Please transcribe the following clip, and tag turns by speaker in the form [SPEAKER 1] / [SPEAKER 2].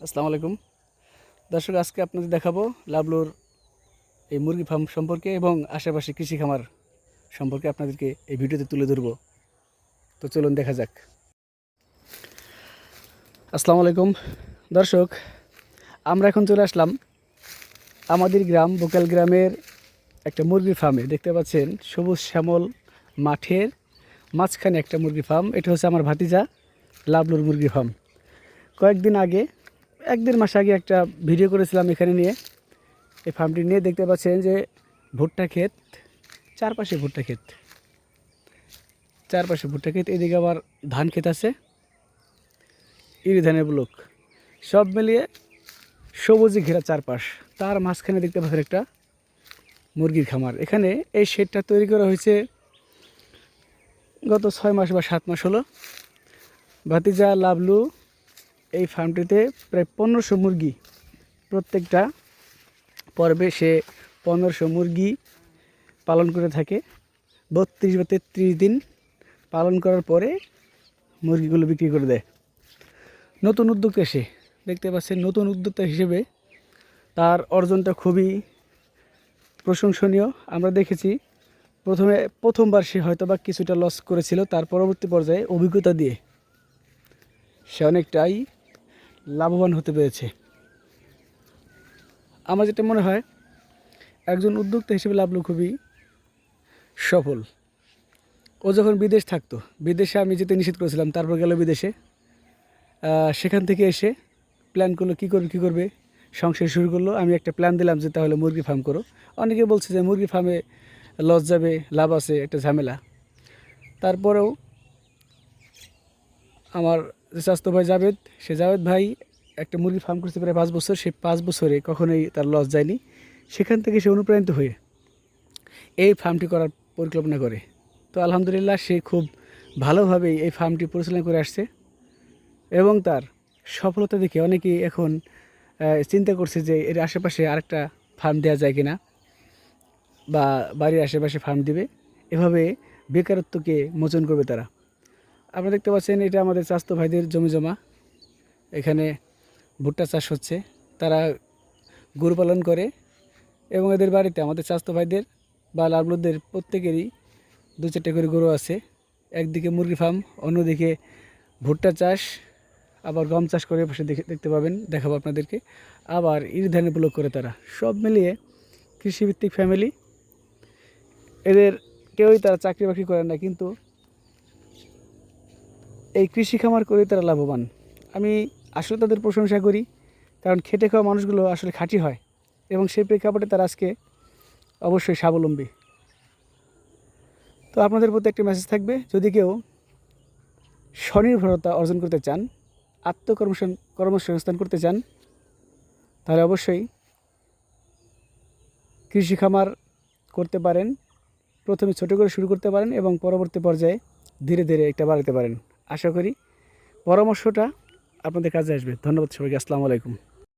[SPEAKER 1] আসসালামু আলাইকুম। দর্শক, আজকে আপনাদের দেখাবো লাবলুর এই মুরগি ফার্ম সম্পর্কে এবং আশেপাশে কৃষি খামার সম্পর্কে আপনাদেরকে এই ভিডিওতে তুলে ধরবো। তো চলুন দেখা যাক। আসসালামু আলাইকুম। দর্শক, আমরা এখন চলে আসলাম আমাদের গ্রাম, বোকাল গ্রামের একটা মুরগি ফার্মে। দেখতে পাচ্ছেন, সবুজ শ্যামল মাঠের মাঝখানে একটা মুরগি ফার্ম। এটা হচ্ছে আমার ভাতিজা লাবলুর মুরগি ফার্ম। কয়েকদিন আগে এক দেড় মাস আগে একটা ভিডিও করেছিলাম এখানে নিয়ে। এই ফার্মটি নিয়ে দেখতে পাচ্ছেন যে ভুট্টা ক্ষেত, চারপাশে ভুট্টা ক্ষেত। চারপাশে ভুট্টা ক্ষেত, এদিকে আবার ধান ক্ষেত আছে। ইরি ধানের ব্লক। সব মিলিয়ে সবুজে ঘেরা চারপাশ। তার মাঝখানে দেখতে পাচ্ছেন একটা মুরগির খামার। এখানে এই শেডটা তৈরি করা হয়েছে গত ছয় মাস বা সাত মাস হলো। ভাতিজা লাভলু এই ফার্মটিতে প্রায় পনেরোশো মুরগি প্রত্যেকটা পর্বে সে পনেরোশো মুরগি পালন করে থাকে। বত্রিশ বা তেত্রিশ দিন পালন করার পরে মুরগিগুলো বিক্রি করে দেয়। নতুন উদ্যোক্তা সে দেখতে পাচ্ছেন নতুন উদ্যোক্তা হিসেবে তার অর্জনটা খুবই প্রশংসনীয়। আমরা দেখেছি প্রথমে প্রথমবার সে হয়তো বা কিছুটা লস করেছিল, তার পরবর্তী পর্যায়ে অভিজ্ঞতা দিয়ে সে অনেকটাই লাভবান হতে পেরেছে। আমার যেটা মনে হয়, একজন উদ্যোক্তা হিসেবে লাভলু খুবই সফল। ও যখন বিদেশ থাকতো, বিদেশে আমি যেতে নিষেধ করেছিলাম, তারপর গেল বিদেশে। সেখান থেকে এসে প্ল্যান করল, কী করবে কী করবে? সংসার শুরু করল। আমি একটা প্ল্যান দিলাম যে তাহলে মুরগি ফার্ম করো। অনেকে বলছে যে মুরগি ফার্মে লস যাবে, লাভ আছে, একটা ঝামেলা। তারপরেও আমার স্বাস্থ্য ভাই জাভেদ, সে জাভেদ ভাই একটা মুরগি ফার্ম করতে প্রায় পাঁচ বছর, সে পাঁচ বছরে কখনোই তার লস যায়নি। সেখান থেকে সে অনুপ্রাণিত হয়ে এই ফার্মটি করার পরিকল্পনা করে। তো আলহামদুলিল্লাহ সে খুব ভালোভাবেই এই ফার্মটি পরিচালনা করে আসছে এবং তার সফলতা দেখে অনেকেই এখন চিন্তা করছে যে এর আশেপাশে আরেকটা ফার্ম দেওয়া যায় কিনা বা বাড়ির আশেপাশে ফার্ম দিবে। এভাবে বেকারত্বকে মোচন করবে তারা। আপনারা দেখতে পাচ্ছেন, এটা আমাদের স্বাস্থ্য ভাইদের জমি জমা। এখানে ভুট্টা চাষ হচ্ছে। তারা গরু পালন করে এবং এদের বাড়িতে আমাদের স্বাস্থ্য ভাইদের বা লাভলুদের প্রত্যেকেরই দু চারটে করে গরু আছে। একদিকে মুরগি ফার্ম, অন্যদিকে ভুট্টা চাষ, আবার গম চাষ করে পাশে দেখে দেখতে পাবেন, দেখাবো আপনাদেরকে। আবার ইরি ধানের ব্লক করে তারা। সব মিলিয়ে কৃষিভিত্তিক ফ্যামিলি এদের কেউই তারা চাকরি বাকরি করে না, কিন্তু এই কৃষি খামার করে তারা লাভবান। আমি আসলে তাদের প্রশংসা করি, কারণ খেটে খাওয়া মানুষগুলো আসলে খাঁটি হয় এবং সেই প্রেক্ষাপটে তারা আজকে অবশ্যই স্বাবলম্বী। তো আপনাদের প্রতি একটা মেসেজ থাকবে, যদি কেউ স্বনির্ভরতা অর্জন করতে চান, আত্মকর্মসং, কর্মসংস্থান করতে চান, তাহলে অবশ্যই কৃষি খামার করতে পারেন, প্রথমে ছোটো করে শুরু করতে পারেন এবং পরবর্তী পর্যায়ে ধীরে ধীরে একটা বাড়াতে পারেন। আশা করি পরামর্শটা আপনাদের কাজে আসবে। ধন্যবাদ সবাইকে আসসালামু আলাইকুম।